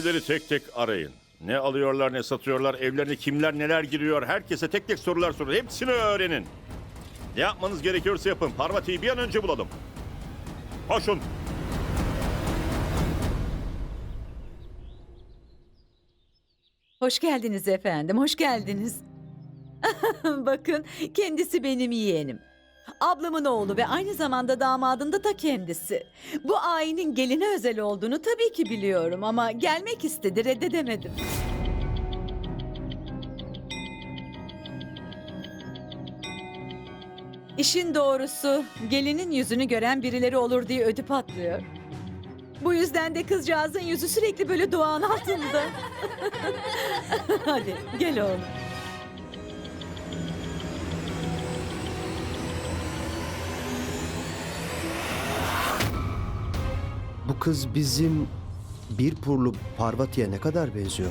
Evleri tek tek arayın. Ne alıyorlar ne satıyorlar, evlerine kimler neler giriyor, herkese tek tek sorular sorun. Hepsini öğrenin. Ne yapmanız gerekiyorsa yapın. Parvati'yi bir an önce bulalım. Koşun. Hoş geldiniz efendim, hoş geldiniz. Bakın, kendisi benim yeğenim. Ablamın oğlu ve aynı zamanda damadın da ta kendisi. Bu ayinin geline özel olduğunu tabii ki biliyorum ama gelmek istedi, reddedemedim. İşin doğrusu gelinin yüzünü gören birileri olur diye ödü patlıyor. Bu yüzden de kızcağızın yüzü sürekli böyle doğan altında. Hadi gel oğlum. Bu kız bizim bir purlu Parvati'ye ne kadar benziyor?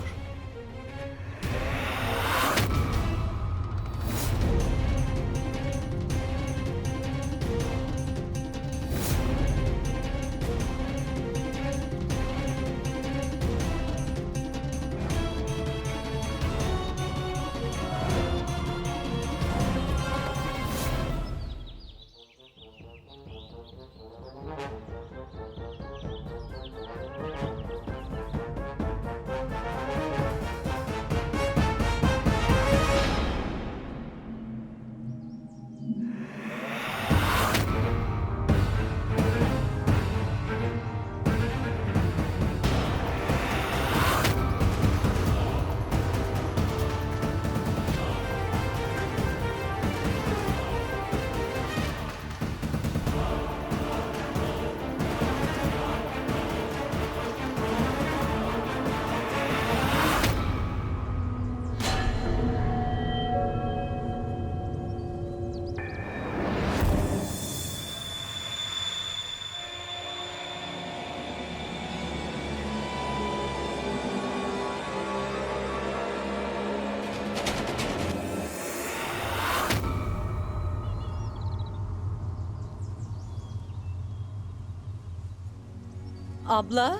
Abla,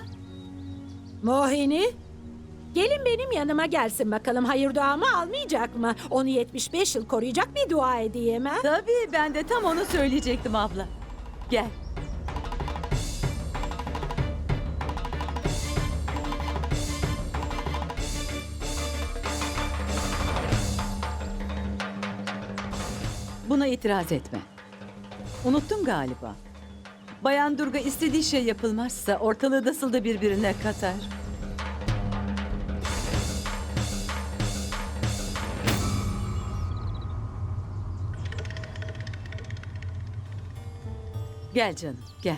Mohini, gelin benim yanıma gelsin bakalım hayır duamı almayacak mı? Onu 75 yıl koruyacak bir dua edeyim ha? tabii ben de tam onu söyleyecektim abla. Gel. Buna itiraz etme. Unuttun galiba. Bayan Durga istediği şey yapılmazsa ortalığı nasıl da birbirine katar. Gel canım, gel.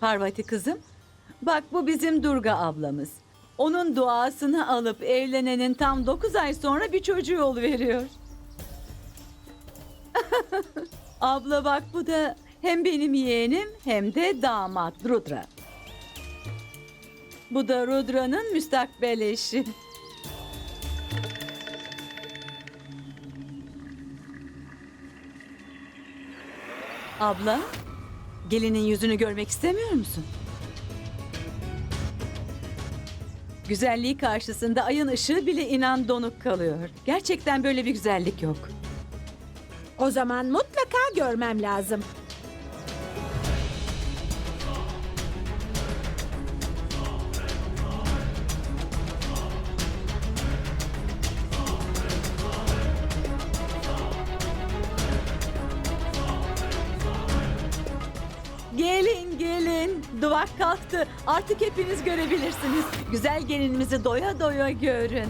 Parvati kızım, bak bu bizim Durga ablamız. Onun duasını alıp evlenenin tam 9 ay sonra bir çocuğu veriyor. Abla bak bu da hem benim yeğenim hem de damat Rudra. Bu da Rudra'nın müstakbel eşi. Abla, gelinin yüzünü görmek istemiyor musun? Güzelliği karşısında ayın ışığı bile inan donuk kalıyor. Gerçekten böyle bir güzellik yok. O zaman mutlaka görmem lazım. Gelin gelin. Duvak kalktı. Artık hepiniz görebilirsiniz. Güzel gelinimizi doya doya görün.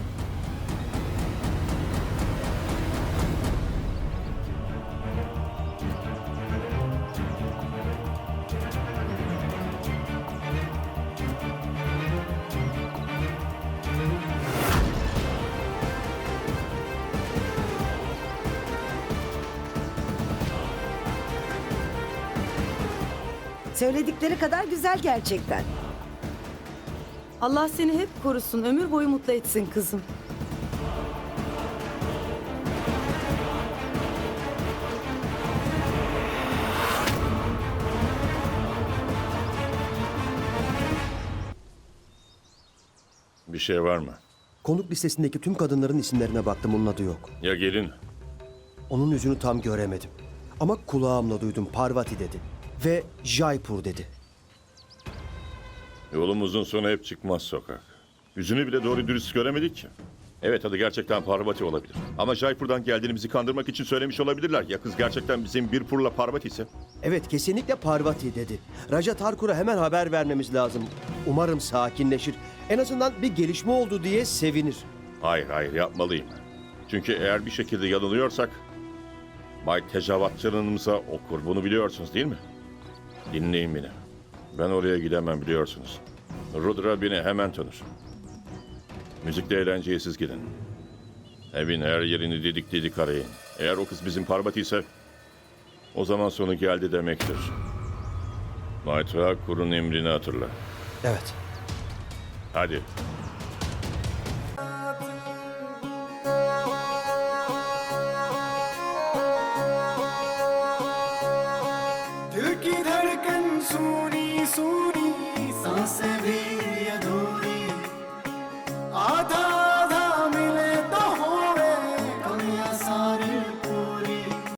Söyledikleri kadar güzel gerçekten. Allah seni hep korusun, ömür boyu mutlu etsin kızım. Bir şey var mı? Konuk listesindeki tüm kadınların isimlerine baktım onun adı yok. Ya gelin? Onun yüzünü tam göremedim. Ama kulağımla duydum Parvati dedi. Ve Jaipur dedi. Yolumuzun sonu hep çıkmaz sokak. Yüzünü bile doğru dürüst göremedik ki. Evet adı gerçekten Parvati olabilir. Ama Jaipur'dan geldiğimizi kandırmak için söylemiş olabilirler. Ya kız gerçekten bizim bir purla Parvati ise? Evet kesinlikle Parvati dedi. Raja Tarkur'a hemen haber vermemiz lazım. Umarım sakinleşir. En azından bir gelişme oldu diye sevinir. Hayır hayır yapmalıyım. Çünkü eğer bir şekilde yanılıyorsak Bay Tecavat canınımıza okur. Bunu biliyorsunuz değil mi? Dinleyin beni. Ben oraya gidemem biliyorsunuz. Rudra beni hemen tanır. Müzikle eğlenceye siz gidin. Evin her yerini dedik dedik arayın. Eğer o kız bizim Parvati ise o zaman sonu geldi demektir. Bay Thakur'un emrini hatırla. Evet. Hadi. सुनी सुनी साँसें भी अधूरी। आधा